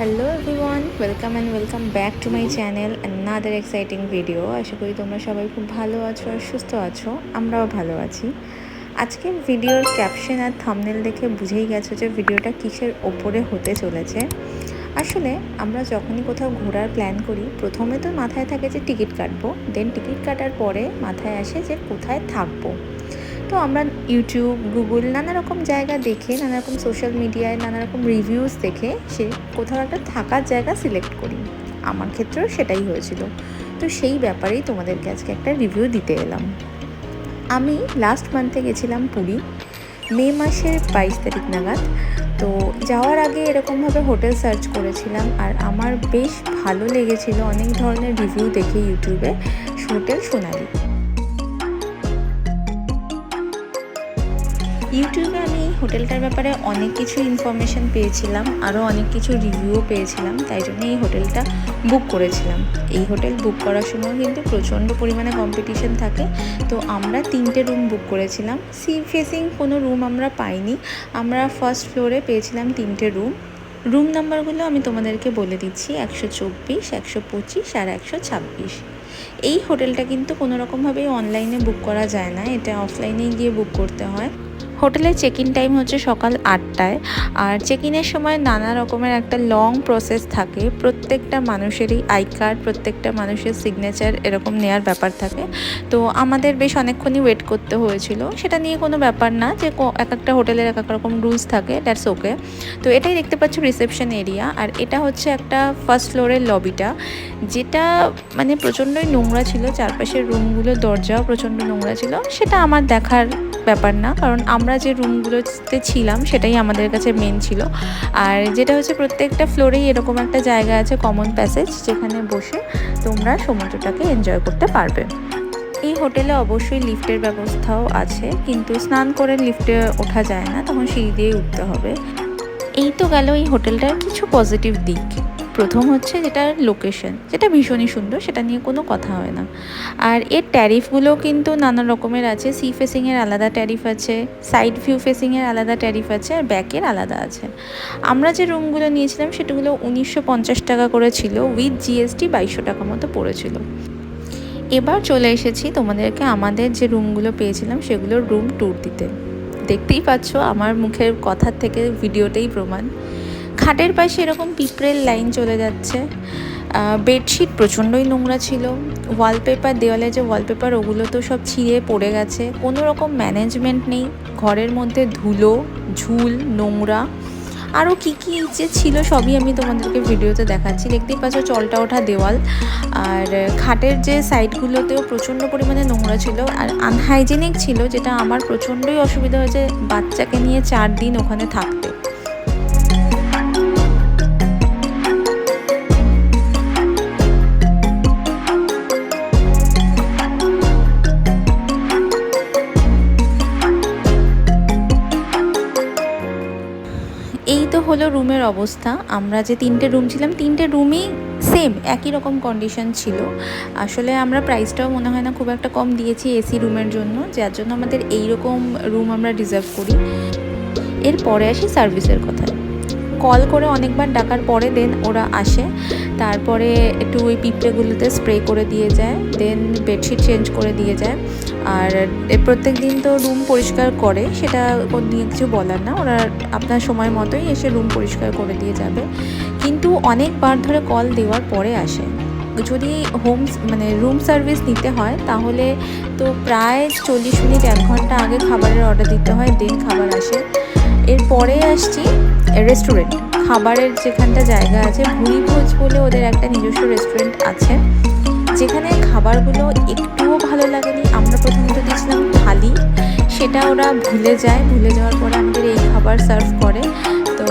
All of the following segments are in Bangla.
Hello everyone welcome and welcome back to my channel another exciting video আশা করি তোমরা সবাই খুব ভালো আছো আর সুস্থ আছো, আমরাও ভালো আছি। আজকে ভিডিওর ক্যাপশন আর থামনেল দেখে বুঝেই গেছো যে ভিডিওটা কিসের ওপরে হতে চলেছে। আসলে আমরা যখনই কোথাও ঘোরার প্ল্যান করি, প্রথমে তো মাথায় থাকে যে টিকিট কাটবো দেন টিকিট কাটার পরে মাথায় আসে যে কোথায় থাকব। তো আমরা ইউটিউব গুগল নানা রকম জায়গা দেখে নানা রকম সোশ্যাল মিডিয়ায় নানা রকম রিভিউস দেখে সে কোথাও একটা থাকার জায়গা সিলেক্ট করি। আমার ক্ষেত্রেও সেটাই হয়েছিল। তো সেই ব্যাপারেই তোমাদেরকে আজকে একটা রিভিউ দিতে এলাম। আমি লাস্ট মান্থে গেছিলাম পুরী। মে মাসের বাইশ তারিখ নাগাদ। তো যাওয়ার আগে এরকমভাবে হোটেল সার্চ করেছিলাম আর আমার বেশ ভালো লেগেছিল অনেক ধরনের রিভিউ দেখে ইউটিউবে হোটেল সোনালি। ইউটিউবে আমি হোটেলটার ব্যাপারে অনেক কিছু ইনফরমেশান পেয়েছিলাম, আরও অনেক কিছু রিভিউও পেয়েছিলাম, তাই জন্য এই হোটেলটা বুক করেছিলাম। এই হোটেল বুক করার সময় কিন্তু প্রচণ্ড পরিমাণে কম্পিটিশন থাকে। তো আমরা তিনটে রুম বুক করেছিলাম। সি ফেসিং কোনো রুম আমরা পাইনি। আমরা ফার্স্ট ফ্লোরে পেয়েছিলাম তিনটে রুম রুম নাম্বারগুলো আমি তোমাদেরকে বলে দিচ্ছি, একশো চব্বিশ, একশো পঁচিশ আর একশো ছাব্বিশ। এই হোটেলটা কিন্তু কোনো রকমভাবেই অনলাইনে বুক করা যায় না, এটা অফলাইনেই গিয়ে বুক করতে হয়। হোটেলের চেক ইন টাইম হচ্ছে সকাল আটটায়। আর চেক ইনের সময় নানা রকমের একটা লং প্রসেস থাকে। প্রত্যেকটা মানুষেরই আই কার্ড প্রত্যেকটা মানুষের সিগনেচার এরকম নেওয়ার ব্যাপার থাকে। তো আমাদের বেশ অনেকক্ষণই ওয়েট করতে হয়েছিল। সেটা নিয়ে কোনো ব্যাপার না যে এক একটা হোটেলের এক এক রকম রুলস থাকে দ্যাটস ওকে তো এটাই দেখতে পাচ্ছ রিসেপশন এরিয়া আর এটা হচ্ছে একটা ফার্স্ট ফ্লোরের লবিটা যেটা মানে প্রচণ্ডই নোংরা ছিল। চারপাশের রুমগুলো দরজাও প্রচণ্ড নোংরা ছিল। সেটা আমার দেখার ব্যাপার না, কারণ আমরা যে রুমগুলোতে ছিলাম সেটাই আমাদের কাছে মেন ছিল। আর যেটা হচ্ছে প্রত্যেকটা ফ্লোরেই এরকম একটা জায়গা আছে কমন প্যাসেজ যেখানে বসে তোমরা সমুদ্রটাকে এনজয় করতে পারবে। এই হোটেলে অবশ্যই লিফটের ব্যবস্থাও আছে, কিন্তু স্নান করে লিফটে ওঠা যায় না, তখন সিঁড়ি দিয়ে উঠতে হবে। এই তো গেল এই হোটেলটার কিছু পজিটিভ দিক। প্রথম হচ্ছে যেটার লোকেশন যেটা ভীষণই সুন্দর, সেটা নিয়ে কোনো কথা হয় না। আর এর ট্যারিফগুলো কিন্তু নানা রকমের আছে সি ফেসিংয়ের আলাদা ট্যারিফ আছে সাইড ভিউ ফেসিংয়ের আলাদা ট্যারিফ আছে, আর ব্যাকের আলাদা আছে। আমরা যে রুমগুলো নিয়েছিলাম সেটাগুলো উনিশশো টাকা করে ছিল উইথ জিএসটি বাইশশো টাকা মতো পড়েছিল। এবার চলে এসেছি তোমাদেরকে আমাদের যে রুমগুলো পেয়েছিলাম, সেগুলোর রুম ট্যুর দিতে। দেখতেই পাচ্ছ, আমার মুখের কথার থেকে ভিডিওতেই প্রমাণ। খাটের পাশে এরকম পিঁপড়ের লাইন চলে যাচ্ছে। বেডশিট প্রচণ্ডই নোংরা ছিল। ওয়ালপেপার, দেওয়ালে যে ওয়ালপেপার, ওগুলো তো সব ছিঁড়ে পড়ে গেছে। কোনো রকম ম্যানেজমেন্ট নেই। ঘরের মধ্যে ধুলো, ঝুল, নোংরা। আরও কী কী যে ছিল সবই আমি তোমাদেরকে ভিডিওতে দেখাচ্ছি। দেখতেই পাচ্ছ চলটা ওঠা দেওয়াল। আর খাটের যে সাইডগুলোতেও প্রচণ্ড পরিমাণে নোংরা ছিল। আর আনহাইজেনিক ছিল, যেটা আমার প্রচণ্ডই অসুবিধা হয়েছে বাচ্চাকে নিয়ে চার দিন ওখানে থাকতে। হলো রুমের অবস্থা। আমরা যে তিনটে রুম ছিলাম, তিনটে রুমই সেম একই রকম কন্ডিশন ছিল। আসলে আমরা প্রাইসটাও মনে হয় না খুব একটা কম দিয়েছি এসি রুমের জন্য, যার জন্য আমাদের এই রকম রুম আমরা ডিজার্ভ করি। এরপরে আসি সার্ভিসের কথায়। কল করে অনেকবার ডাকার পরে দেন ওরা আসে। তারপরে একটু ওই পিঁপড়েগুলোতে স্প্রে করে দিয়ে যায় দেন বেডশিট চেঞ্জ করে দিয়ে যায়। আর প্রত্যেক দিন তো রুম পরিষ্কার করে, সেটা নিয়ে কিছু বলার না। ওরা আপনার সময় মতোই এসে রুম পরিষ্কার করে দিয়ে যাবে। কিন্তু অনেকবার ধরে কল দেওয়ার পরে আসে। যদি হোম মানে রুম সার্ভিস নিতে হয়, তাহলে তো প্রায় চল্লিশ মিনিট, এক ঘণ্টা আগে খাবারের অর্ডার দিতে হয় দেন খাবার আসে। এরপরে আসছি রেস্টুরেন্ট খাবারের যেখানটা জায়গা আছে ভুড়ি ভোজ বলে ওদের একটা নিজস্ব রেস্টুরেন্ট আছে। যেখানে খাবারগুলো একটুও ভালো লাগেনি, আমরা প্রথমত দিয়েছিলাম থালি, সেটা ওরা ভুলে যায়। ভুলে যাওয়ার পরে আমাদের এই খাবার সার্ভ করে। তো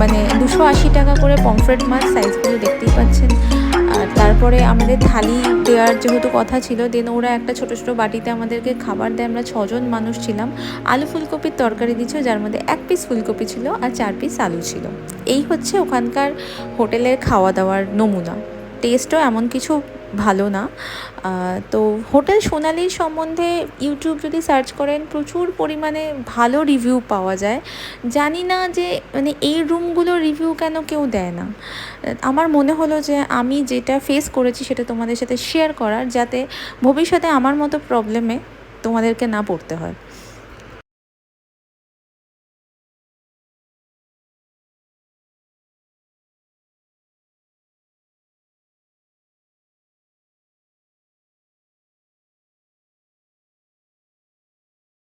মানে দুশো আশি টাকা করে পমফ্রেট মাছ সাইজগুলো দেখতেই পাচ্ছেন। আর তারপরে আমাদের থালি দেওয়ার যেহেতু কথা ছিল দেন ওরা একটা ছোটো ছোটো বাটিতে আমাদেরকে খাবার দেয়। আমরা ছজন মানুষ ছিলাম। আলু ফুলকপির তরকারি দিচ্ছিল যার মধ্যে এক পিস ফুলকপি ছিল আর চার পিস আলু ছিল। এই হচ্ছে ওখানকার হোটেলের খাওয়া দাওয়ার নমুনা। টেস্টও এমন কিছু ভালো না। তো হোটেল সোনালির সম্বন্ধে ইউটিউব যদি সার্চ করেন, প্রচুর পরিমাণে ভালো রিভিউ পাওয়া যায়। জানি না যে মানে এই রুমগুলোর রিভিউ কেন কেউ দেয় না। আমার মনে হলো যে, আমি যেটা ফেস করেছি সেটা তোমাদের সাথে শেয়ার করার, যাতে ভবিষ্যতে আমার মতো প্রবলেমে তোমাদেরকে না পড়তে হয়।